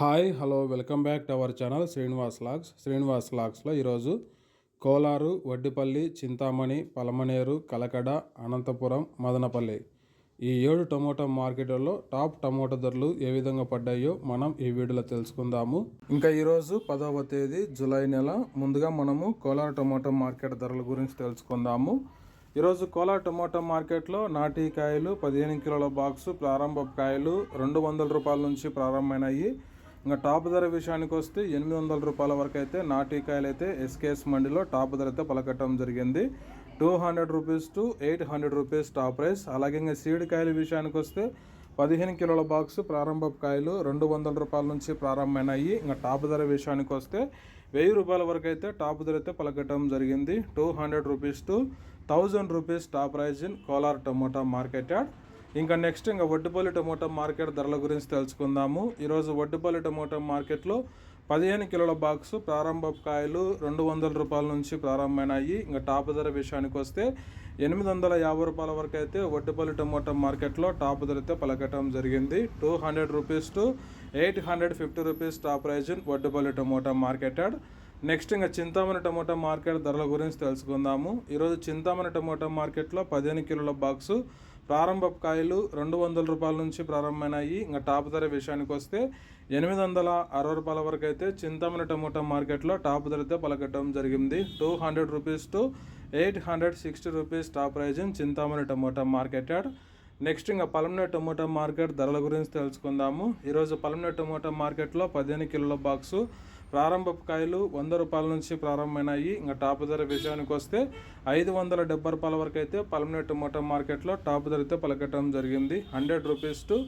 Hi hello welcome back to our channel Srinivas logs. Srinivas లాగ్స్లో ఈరోజు కోలారు వడ్డిపల్లి చింతామణి పలమనేరు కలకడ అనంతపురం మదనపల్లి ఈ ఏడు tomato మార్కెట్లలో టాప్ టమోటా ధరలు ఏ విధంగా పడ్డాయో మనం ఈ వీడియోలో తెలుసుకుందాము. ఇంకా ఈరోజు పదవ తేదీ జూలై నెల. ముందుగా మనము కోలార్ టమోటా మార్కెట్ ధరల గురించి తెలుసుకుందాము. ఈరోజు కోలార్ టమోటా మార్కెట్లో నాటికాయలు పదిహేను కిలోల బాక్సు ప్రారంభ కాయలు రెండు వందల రూపాయల నుంచి ప్రారంభమైనాయి. ఇంకా టాప్ ధర విషయానికి వస్తే ఎనిమిది వందల రూపాయల వరకు అయితే నాటికాయలు అయితే ఎస్కేఎస్ మండిలో టాప్ ధర అయితే పలకట్టడం జరిగింది. Two hundred rupees to eight hundred rupees top price. అలాగే ఇంకా సీడ్ కాయల విషయానికి వస్తే పదిహేను కిలోల బాక్స్ ప్రారంభ కాయలు రెండు వందల రూపాయల నుంచి ప్రారంభమైనాయి. ఇంకా టాప్ ధర విషయానికి వస్తే వెయ్యి రూపాయల వరకు అయితే టాప్ ధర అయితే పలకట్టడం జరిగింది. Two hundred rupees to thousand rupees top prize in Kolar tomato market yard ఇంకా నెక్స్ట్ ఇంకా వడ్డుపల్లి టమోటా మార్కెట్ ధరల గురించి తెలుసుకుందాము. ఈరోజు వడ్డుపల్లి టమోటా మార్కెట్లో పదిహేను కిలోల బాక్సు ప్రారంభ కాయలు రెండు వందల రూపాయల నుంచి ప్రారంభమైనాయి. ఇంకా టాప్ ధర విషయానికి వస్తే ఎనిమిది వందల యాభై రూపాయల వరకు అయితే వడ్డుపల్లి టమోటా మార్కెట్లో టాప్ ధర అయితే పలకటం జరిగింది. Two hundred rupees to eight hundred fifty rupees top prize in Vaddupalli tomato market next ఇంకా చింతామణి టమోటా మార్కెట్ ధరల గురించి తెలుసుకుందాము. ఈరోజు చింతామణి టమోటా మార్కెట్లో పదిహేను కిలోల బాక్సు ప్రారంభ కాయలు రెండు వందల రూపాయల నుంచి ప్రారంభమైనాయి. ఇంకా టాప్ ధర విషయానికి వస్తే ఎనిమిది వందల అరవై రూపాయల వరకు అయితే చింతమని టమోటా మార్కెట్లో టాప్ ధరతో అయితే పలకట్టడం జరిగింది. Two hundred rupees to eight hundred sixty rupees top prize Chintamani tomato market next ఇంకా పలమనే టమోటా మార్కెట్ ధరల గురించి తెలుసుకుందాము. ఈరోజు పలమనే టమోటా మార్కెట్లో పదిహేను కిలోల బాక్సు ప్రారంభ కాయలు వంద రూపాయల నుంచి ప్రారంభమైనాయి. ఇంకా టాప్ ధర విషయానికి వస్తే ఐదు వందల డెబ్బై రూపాయల వరకు అయితే పలమనే టమోటా మార్కెట్లో టాప్ ధరతో పలకటం జరిగింది. Hundred rupees to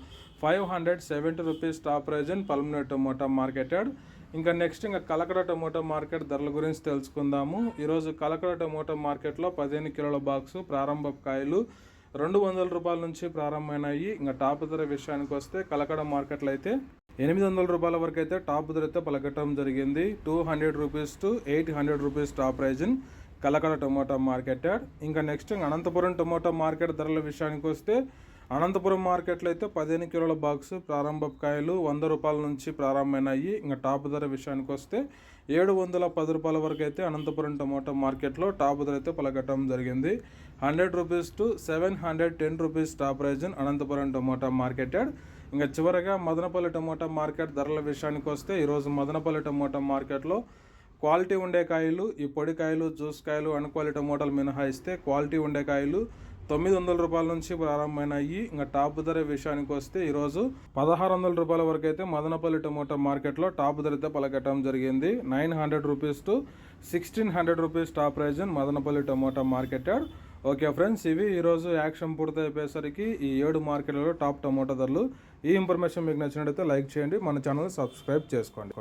five hundred seventy rupees top prize in Palamaner tomato market ఇంకా నెక్స్ట్ ఇంకా కలకడ టమోటా మార్కెట్ ధరల గురించి తెలుసుకుందాము. ఈరోజు కలకడ టమోటా మార్కెట్లో పదిహేను కిలోల బాక్సు ప్రారంభ కాయలు రెండు వందల రూపాయల నుంచి ప్రారంభమైనాయి. ఇంకా టాప్ ధర విషయానికి వస్తే కలకడ మార్కెట్లో అయితే ఎనిమిది వందల రూపాయల వరకు అయితే టాప్ ధర అయితే పలకటం జరిగింది. Two hundred rupees to eight hundred rupees top prize in Kalakada tomato market ఇంకా నెక్స్ట్ అనంతపురం టొమాటో మార్కెట్ ధరల విషయానికి వస్తే అనంతపురం మార్కెట్లో అయితే పదిహేను కిలోల బాక్స్ ప్రారంభ కాయలు వంద రూపాయల నుంచి ప్రారంభమైనాయి. ఇంకా టాప్ ధర విషయానికి వస్తే ఏడు వందల పది రూపాయల వరకు అయితే అనంతపురం టమాటో మార్కెట్లో టాప్ ధర అయితే పలకటం జరిగింది. Hundred rupees to seven hundred ten rupees top prize Anantapuram tomato market ఇంకా చివరగా మదనపల్లి టమోటా మార్కెట్ ధరల విషయానికి వస్తే ఈరోజు మదనపల్లి టమోటా మార్కెట్లో క్వాలిటీ ఉండే కాయలు ఈ పొడి కాయలు జ్యూస్ కాయలు అన్క్వాలిటీ టమోటాలు మినహాయిస్తే క్వాలిటీ ఉండే కాయలు తొమ్మిది వందల రూపాయల నుంచి ప్రారంభమైనాయి. ఇంకా టాప్ ధర విషయానికి వస్తే ఈరోజు పదహారు వందల రూపాయల వరకు అయితే మదనపల్లి టమోటా మార్కెట్లో టాప్ ధర అయితే పలకటం జరిగింది. Nine hundred rupees to sixteen hundred rupees top prize Madanapalle tomato market okay friends ఇవి ఈరోజు యాక్షన్ పూర్తి అయిపోయేసరికి ఈ ఏడు మార్కెట్లలో టాప్ టమోటా ధరలు. ఈ ఇన్ఫర్మేషన్ మీకు నచ్చినట్టయితే లైక్ చేయండి మన ఛానల్ సబ్స్క్రైబ్ చేసుకోండి.